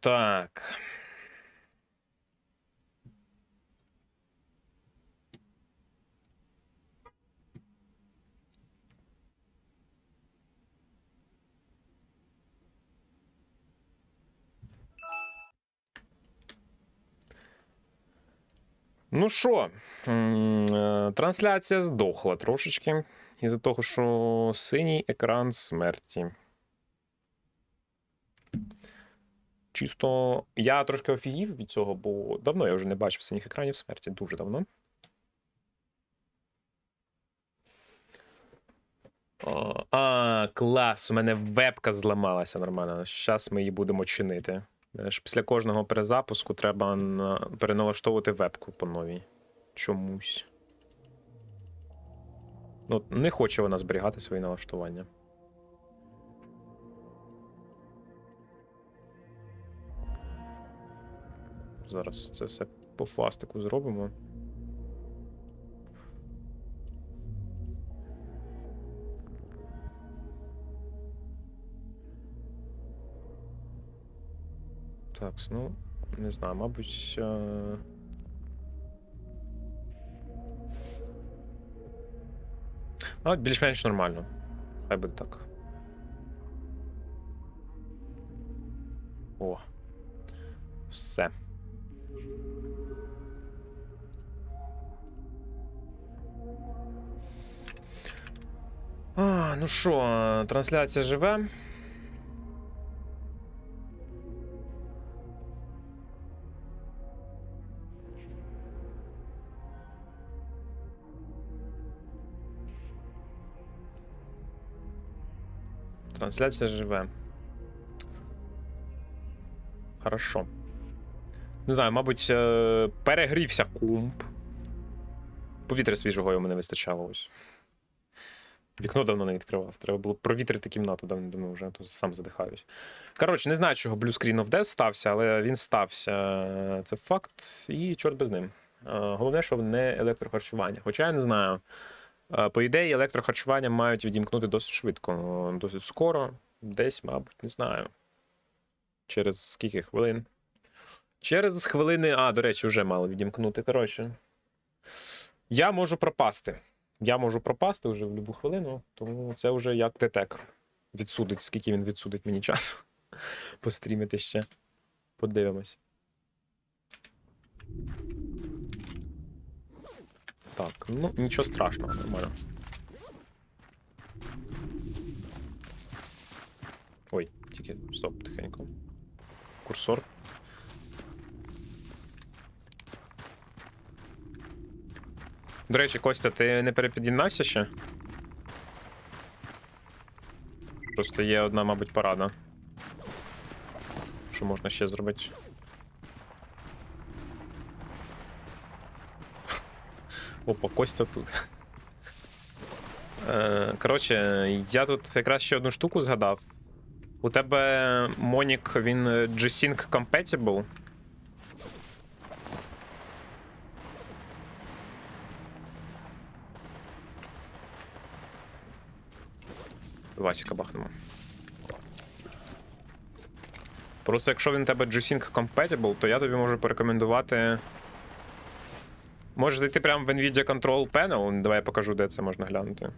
Так. Ну що, е, трансляція здохла трошечки із-за того, що синій екран смерті. Чисто я трошки офігів від цього, бо давно я вже не бачив синіх екранів смерті, дуже давно. О, а, клас! У мене вебка зламалася нормально. Зараз ми її будемо чинити. Після кожного перезапуску треба переналаштовувати вебку по новій. Чомусь. Ну, не хоче вона зберігати свої налаштування. Зараз це все по фастику зробимо. Так, ну, не знаю, мабуть. Е... А, більш-менш нормально. Хай буде так. О. Все. Ну що, трансляція живе. Трансляція живе. Хорошо. Не знаю, мабуть, е, перегрівся кумп. Повітря свіжого йому не вистачало ось. Вікно давно не відкривав. Треба було провітрити кімнату, давно думаю, вже то сам задихаюсь. Коротше, не знаю, чого Blue Screen of Death стався, але він стався. Це факт, і чорт без ним. Е, Головне, щоб не електрохарчування. Хоча я не знаю. Е, По ідеї, електрохарчування мають відімкнути досить швидко, досить скоро. Десь, мабуть, не знаю. Через скільки хвилин? Через хвилини. А, до речі, вже мало відімкнути. Коротше. Я можу пропасти. Я можу пропасти вже в будь-яку хвилину, тому це вже як ТТЕК. Відсудить, скільки він відсудить мені часу. Пострімити ще. Подивимось. Так, ну нічого страшного, нормально. Ой, тільки стоп, тихенько. Курсор. До речі, Костя, ти не перепід'єднався ще? Просто є одна, мабуть, порада. Що можна ще зробити? Опа, Костя тут. Е, Коротше, я тут якраз ще одну штуку згадав. У тебе Монік, він G-Sync compatible. Васіка бахнемо. Просто якщо він тебе G-Sync compatible, то я тобі можу порекомендувати. Може зайти прямо в Nvidia Control Panel. Давай я покажу, де це можна глянути.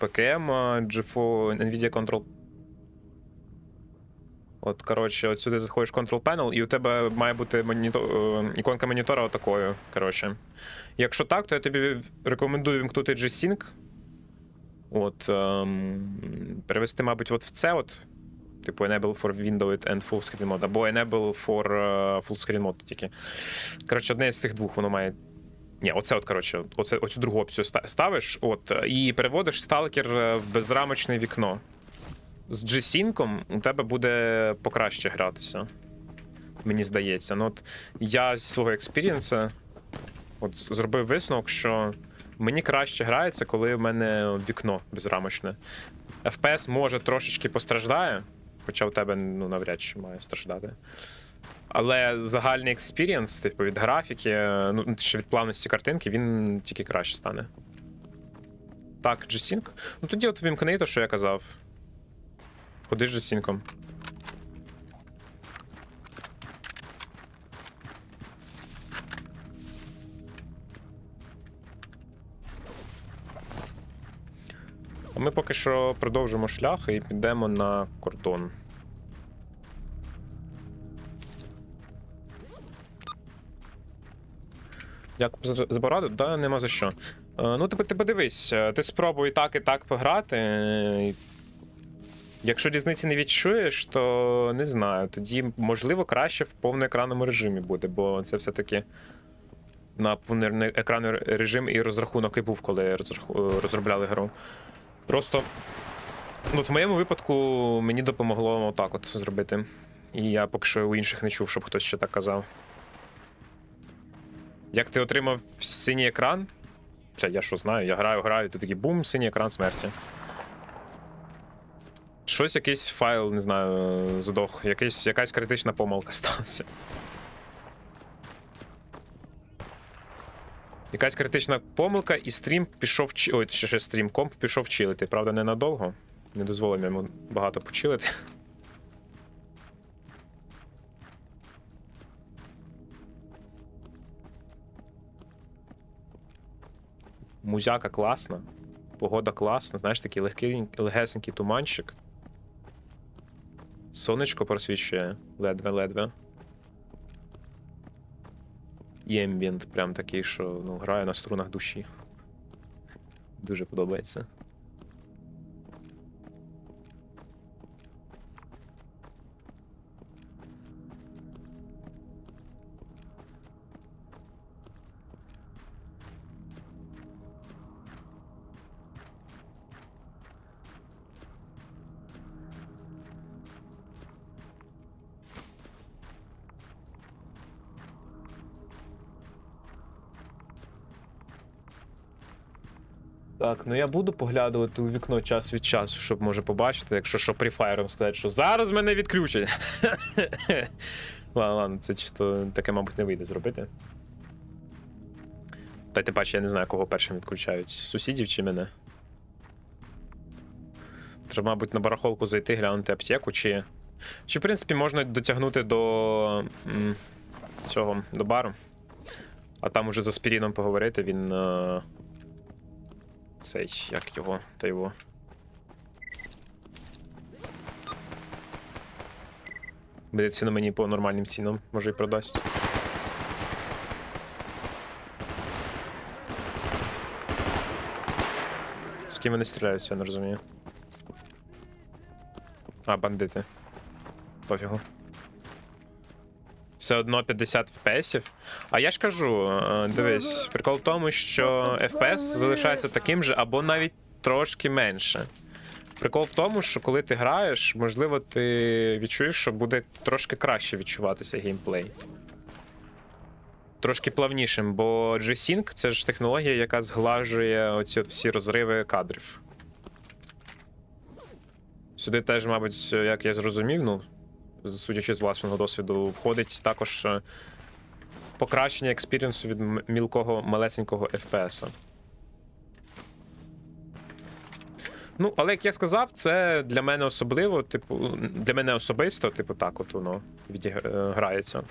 А, GFO, Nvidia Control. От, коротше, от сюди заходиш в Control Panel, і у тебе має бути монітор... е, іконка монітора отакою. Коротше. Якщо так, то я тобі рекомендую вімкнути G-Sync. От. Ем, перевести, мабуть, от в це от. Типу Enable for Windows and Full Screen Mode, або Enable for е, Full Screen Mode тільки. Коротше, одне з цих двох воно має. Ні, оце, от, коротше, оце, оцю другу опцію ставиш, от, і переводиш сталкер е, в безрамочне вікно. З G-Sync у тебе буде покраще гратися. Мені здається. Ну, от я зі свого експірієнса зробив висновок, що мені краще грається, коли в мене вікно безрамочне. FPS може трошечки постраждає, хоча у тебе ну, навряд чи має страждати. Але загальний експірієнс, типу, від графіки, ну, ще від плавності картинки, він тільки краще стане. Так, G-Sync. Ну тоді от вімкни то, що я казав. Ходи з Джесінком. А ми поки що продовжимо шлях і підемо на кордон. Дякую за пораду, да, нема за що. Е, ну, ти, ти подивись, е, ти спробуй так, і так пограти. Якщо різниці не відчуєш, то не знаю. Тоді, можливо, краще в повноекранному режимі буде, бо це все-таки на повноекранний режим і розрахунок і був, коли розробляли гру. Просто. Ну, в моєму випадку мені допомогло отак от зробити. І я поки що у інших не чув, щоб хтось ще так казав. Як ти отримав синій екран? Бля, я що знаю, я граю, граю, і тут такий бум, синій екран смерті. Щось якийсь файл, не знаю, здох, якийсь, якась критична помилка сталася. Якась критична помилка, і стрім пішов чи. Ой, ще ще стрім, комп пішов чилити. Правда, ненадовго. Не дозволив йому багато почилити. Музяка класна. Погода класна, знаєш, такий легкий, легесенький туманчик. Сонечко просвічує ледве-ледве. І прям такий, що ну, грає на струнах душі. Дуже подобається. Так, ну я буду поглядувати у вікно час від часу, щоб може побачити, якщо що префайром сказати, що зараз мене відключать. ладно, ладно, це чисто таке, мабуть, не вийде зробити. Та ти бачиш, я не знаю, кого першим відключають. Сусідів чи мене. Треба, мабуть, на барахолку зайти, глянути аптеку, чи. Чи, в принципі, можна дотягнути до цього, до бару. А там уже з Аспіріном поговорити, він. Цей, як його, та його. Медицину мені по нормальним цінам, може і продасть. З ким вони стріляються, я не розумію. А, бандити. Пофігу. Все одно 50 FPS. А я ж кажу, е, дивись, прикол в тому, що FPS залишається таким же, або навіть трошки менше. Прикол в тому, що коли ти граєш, можливо, ти відчуєш, що буде трошки краще відчуватися геймплей. Трошки плавнішим, бо G-Sync це ж технологія, яка зглажує оці от всі розриви кадрів. Сюди теж, мабуть, як я зрозумів, ну, судячи з власного досвіду, входить також е, покращення експірієнсу від мілкого малесенького FPS. Ну, але як я сказав, це для мене особливо, типу, для мене особисто, типу, так, от воно відіграється.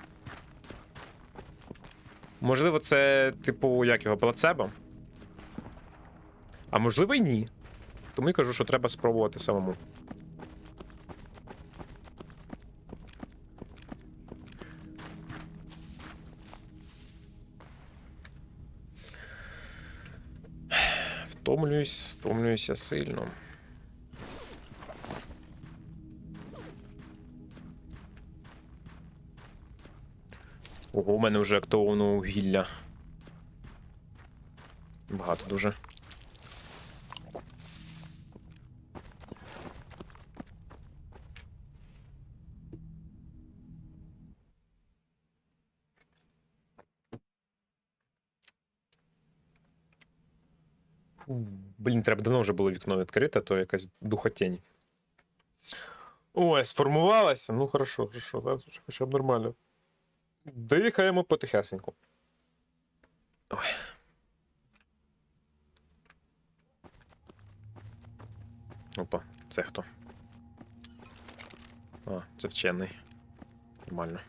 Можливо, це, типу, як його, плацебо? А можливо, і ні. Тому і кажу, що треба спробувати самому. Втомлююсь, втомлююся сильно. Ого, у мене вже актовано вугілля. Багато дуже. Блін, треба давно вже було вікно відкрите, то якась духотень. Ой, сформувалася. Ну, хорошо, хорошо, да, хоча б нормально. Дихаємо потихесеньку. Ой. Опа, це хто? А, це вчений. Нормально.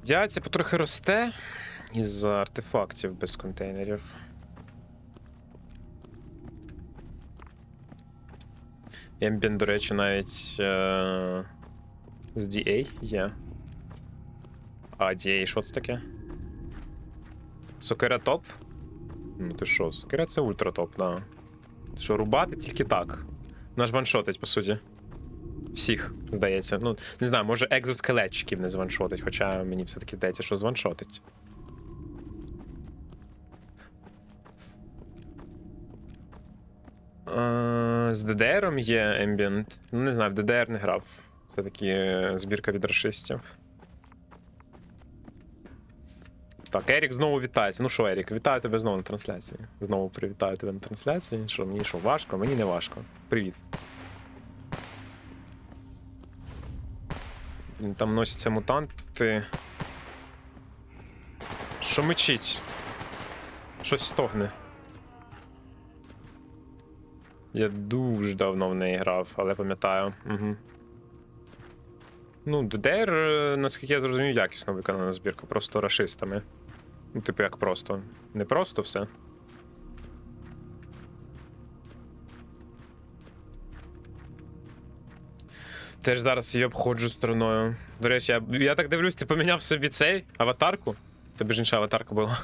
Радіація потрохи росте із-за артефактів без контейнерів. Ембін, до речі, навіть е- з DA є. А, DA, що це таке? Сокира топ? Ну ти що, сокира це ультра топ, да. Що, рубати тільки так. Наш ваншотить, по суті. Всіх, здається. Ну, не знаю, може екзоскелетчиків не званшотить, хоча мені все-таки здається, що званшотить. З ДДРом є Ambient. Ну, не знаю, в ДДР не грав. Все-таки е, збірка від расистів. Так, Ерік знову вітається. Ну що, Ерік, вітаю тебе знову на трансляції. Знову привітаю тебе на трансляції. Що мені що, важко? Мені не важко. Привіт. Там носяться мутанти. Що мечить? Щось стогне. Я дуже давно в неї грав, але пам'ятаю. Угу. Ну, ДДР, е, наскільки я зрозумів, якісно виконана збірка, просто рашистами. Ну, типу, як просто. Не просто все. Теж зараз її обходжу стороною. До речі, я, я так дивлюсь, ти поміняв собі цей аватарку? Тебе ж інша аватарка була.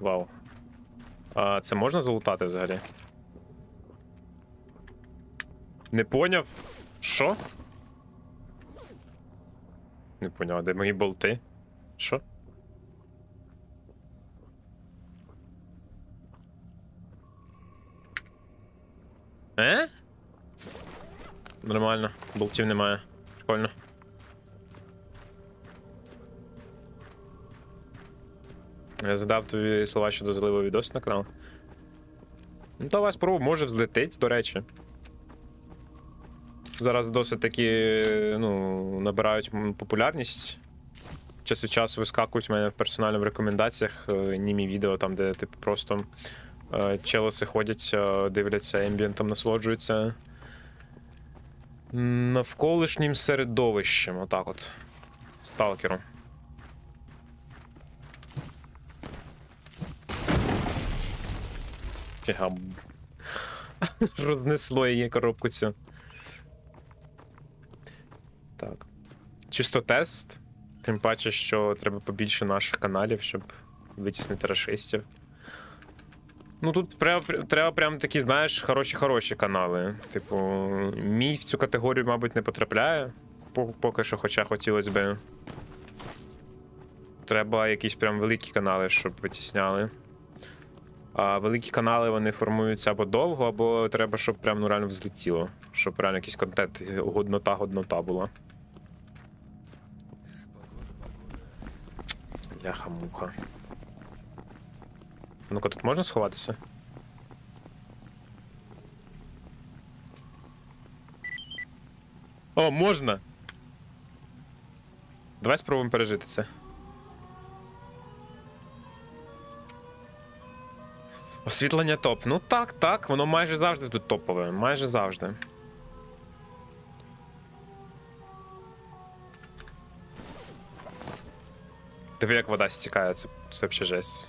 Вау. А це можна залутати взагалі? Не поняв? Що? Не поняв, де мої болти? Що? Е? Нормально, болтів немає. Прикольно. Я задав тобі слова щодо заливу відос на канал. Ну, давай спробуй, може взлетить, до речі. Зараз досить таки ну, набирають популярність. Час від часу вискакують в мене в персонально в рекомендаціях е, німі відео, там, де типу просто е, челоси ходять, е, дивляться ембієнтом, насолоджуються навколишнім середовищем, отак от. Сталкером. Фіга. Рознесло її коробку цю. Так. Чисто тест. Тим паче, що треба побільше наших каналів, щоб витіснити рашистів. Ну тут треба, треба прям такі, знаєш, хороші-хороші канали. Типу, мій в цю категорію, мабуть, не потрапляє. Поки що, хоча хотілося би. Треба якісь прям великі канали, щоб витісняли. А великі канали вони формуються або довго, або треба, щоб прям ну, реально взлетіло. Щоб реально якийсь контент, годнота, годнота була. Бляха-муха. Ну-ка, тут можна сховатися? О, можна! Давай спробуємо пережити це. Освітлення топ. Ну так, так, воно майже завжди тут топове. Майже завжди. Диви, як вода стікає, це, це взагалі жесть.